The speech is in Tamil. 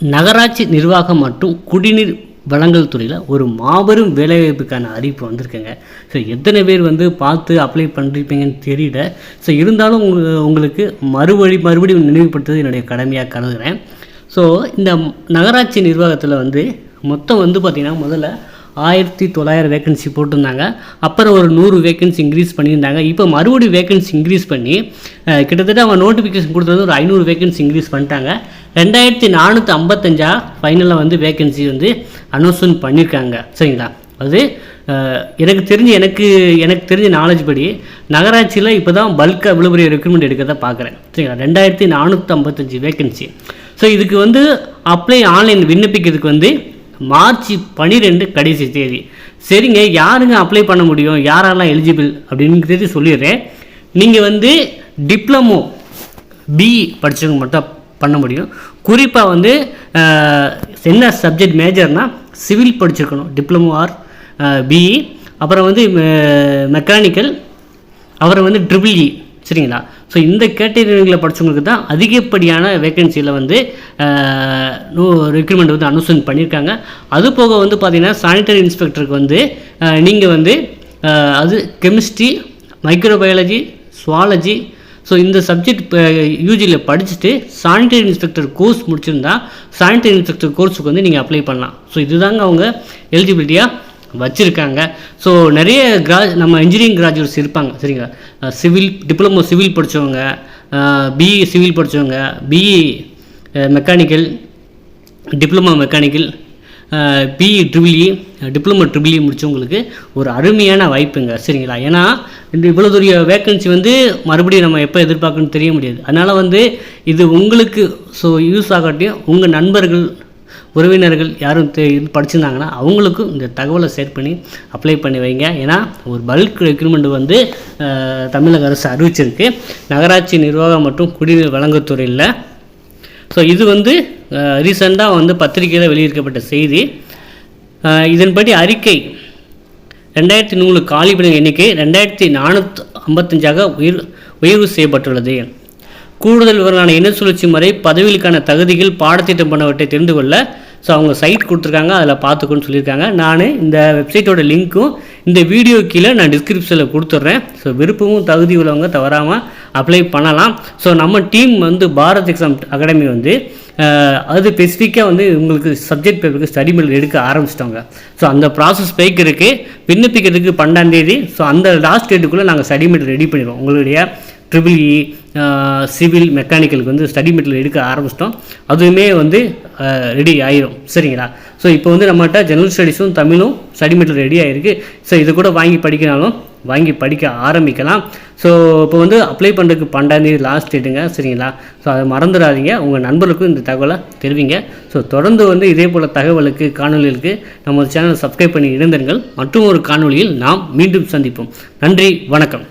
நகராட்சி நிர்வாகம் மற்றும் குடிநீர் வழங்கல் துறையில் ஒரு மாபெரும் வேலைவாய்ப்புக்கான அறிவிப்பு வந்திருக்குங்க. ஸோ எத்தனை பேர் வந்து பார்த்து அப்ளை பண்ணிருப்பீங்கன்னு தெரியல. ஸோ இருந்தாலும் உங்க- உங்களுக்கு மறுபடி மறுபடியும் நினைவுபடுத்துறது என்னுடைய கடமையாக கருதுகிறேன் ஸோ இந்த நகராட்சி நிர்வாகத்தில் வந்து மொத்தம் வந்து பார்த்திங்கன்னா முதல்ல ஆயிரத்தி தொள்ளாயிரம் வேக்கன்சி போட்டிருந்தாங்க. அப்புறம் ஒரு நூறு வேக்கன்சி இன்க்ரீஸ் பண்ணியிருந்தாங்க. இப்போ மறுபடியும் வேக்கன்சி இன்க்ரீஸ் பண்ணி கிட்டத்தட்ட அவங்க நோட்டிஃபிகேஷன் கொடுத்தது ஒரு ஐநூறு வேக்கன்சி இன்க்ரீஸ் பண்ணிட்டாங்க. ரெண்டாயிரத்தி நானூற்றி ஐம்பத்தஞ்சா ஃபைனலாக வந்து வேகன்சி வந்து அனௌன்ஸ்மெண்ட் பண்ணியிருக்காங்க சரிங்களா? அது எனக்கு தெரிஞ்சு எனக்கு எனக்கு தெரிஞ்ச நாலேஜ் படி நகராட்சியில் இப்போ தான் பல்காக இவ்வளோ பெரிய ரெக்ரூட்மெண்ட் எடுக்கிறத பார்க்குறேன். சரிங்களா? ரெண்டாயிரத்தி நானூற்றி ஐம்பத்தஞ்சு வேகன்சி ஸோ இதுக்கு வந்து அப்ளை ஆன்லைன் விண்ணப்பிக்கிறதுக்கு வந்து மார்ச் பன்னிரெண்டு கடைசி தேதி. சரிங்க யாருங்க அப்ளை பண்ண முடியும்? யாரெல்லாம் எலிஜிபிள் அப்படிங்கிறது சொல்லிடுறேன். நீங்கள் வந்து டிப்ளமோ பிஇ படித்தவங்க மட்டும் பண்ண முடியும். குறிப்பாக வந்து என்ன சப்ஜெக்ட் மேஜர்னால் சிவில் படிச்சிருக்கணும். டிப்ளமோ ஆர் பிஇ அப்புறம் வந்து மெக்கானிக்கல் அப்புறம் வந்து ட்ரிபிள்இ e. சரிங்களா? ஸோ இந்த கேட்டகரிகளை படித்தவங்களுக்கு தான் அதிகப்படியான வேகன்சியில் வந்து ரெக்ரூட்மெண்ட் வந்து அனுசன் பண்ணியிருக்காங்க. அது போக வந்து பார்த்திங்கன்னா சானிட்டரி இன்ஸ்பெக்டருக்கு வந்து நீங்கள் வந்து அது கெமிஸ்ட்ரி மைக்ரோபயாலஜி சுவாலஜி ஸோ இந்த சப்ஜெக்ட் இப்போ யூஜியில் படிச்சுட்டு சானிட்டரி இன்ஸ்பெக்டர் கோர்ஸ் முடிச்சிருந்தா சானிட்டரி இன்ஸ்பெக்டர் கோர்ஸுக்கு வந்து நீங்கள் அப்ளை பண்ணலாம். ஸோ இதுதாங்க அவங்க எலிஜிபிலிட்டியாக வச்சுருக்காங்க. ஸோ நிறைய கிரா நம்ம இன்ஜினியரிங் கிராஜுவேட்ஸ் இருப்பாங்க சரிங்களா? சிவில் டிப்ளமோ சிவில் படித்தவங்க பிஇ சிவில் படித்தவங்க BE mechanical diploma mechanical BE triple E diploma triple E முடித்தவங்களுக்கு ஒரு அருமையான வாய்ப்புங்க. சரிங்களா? ஏன்னா இந்த இவ்வளோ பெரிய வேக்கன்சி வந்து மறுபடியும் நம்ம எப்போ எதிர்பார்க்கணும்னு தெரிய முடியாது. அதனால் வந்து இது உங்களுக்கு ஸோ யூஸ் ஆகாட்டியும் உங்கள் நண்பர்கள் உறவினர்கள் யாரும் தெ இது படிச்சிருந்தாங்கன்னா அவங்களுக்கும் இந்த தகவலை ஷேர் பண்ணி அப்ளை பண்ணி வைங்க. ஏன்னா ஒரு பல்க் ரெக்ரூட்மெண்ட் வந்து தமிழக அரசு அறிவிச்சிருக்கு. நகராட்சி நிர்வாகம் மற்றும் குடிநீர் வழங்குத்துறையில் ஸோ இது வந்து ரீசெண்டாக வந்து பத்திரிகையில் வெளியிருக்கப்பட்ட செய்தி. இதன்படி அறிக்கை ரெண்டாயிரத்தி நூறு காலிபணிகள் எண்ணிக்கை ரெண்டாயிரத்தி நானூற்றி ஐம்பத்தஞ்சாக உயர் உயர்வு செய்யப்பட்டுள்ளது. கூடுதல் விவரங்களான இன சுழற்சி முறை பதவிகளுக்கான தகுதிகள் பாடத்திட்டம் பண்ணவற்றை தெரிந்து கொள்ள ஸோ அவங்க சைட் கொடுத்துருக்காங்க அதில் பார்த்துக்கோன்னு சொல்லியிருக்காங்க. நான் இந்த வெப்சைட்டோட லிங்க்கும் இந்த வீடியோ கீழே நான் டிஸ்கிரிப்ஷனில் கொடுத்துட்றேன். ஸோ விருப்பமும் தகுதி உள்ளவங்க தவறாமல் அப்ளை பண்ணலாம். ஸோ நம்ம டீம் வந்து பாரத் எக்ஸாம் அகாடமி வந்து அது ஸ்பெசிஃபிக்காக வந்து உங்களுக்கு சப்ஜெக்ட் பேப்பருக்கு ஸ்டடி மெட்டீரியல் எடுக்க ஆரம்பிச்சிட்டாங்க ஸோ அந்த ப்ராசஸ் போய்க்கு இருக்குது விண்ணப்பிக்கிறதுக்கு பன்னெண்டாம் தேதி. ஸோ அந்த லாஸ்ட் டேட்டுக்குள்ளே நாங்கள் ஸ்டடி மெட்டீரியல் ரெடி பண்ணிடுவோம். உங்களுடைய ட்ரிபிள் இ சிவில் மெக்கானிக்கலுக்கு வந்து ஸ்டடி மெட்டீரியல் எடுக்க ஆரம்பிச்சிட்டோம். அதுவுமே வந்து ரெடி ஆயிரும். சரிங்களா? ஸோ இப்போ வந்து நம்மகிட்ட ஜெனரல் ஸ்டடீஸும் தமிழும் ஸ்டடி மெட்டீரியல் ரெடி ஆகிருக்கு ஸோ இது கூட வாங்கி படிக்கினாலும் வாங்கி படிக்க ஆரம்பிக்கலாம். ஸோ இப்போ வந்து அப்ளை பண்ணுறதுக்கு பன்னெண்டாந்தேதி லாஸ்ட் டேட்டுங்க சரிங்களா? ஸோ அதை மறந்துடாதீங்க. உங்கள் நண்பர்களுக்கும் இந்த தகவலை தெரிவிங்க. ஸோ தொடர்ந்து வந்து இதே போல் தகவலுக்கு காணொலிகளுக்கு நம்ம சேனலை சப்ஸ்கிரைப் பண்ணி இணைந்திருங்கள். மற்றும் ஒரு காணொளியில் நாம் மீண்டும் சந்திப்போம். நன்றி வணக்கம்.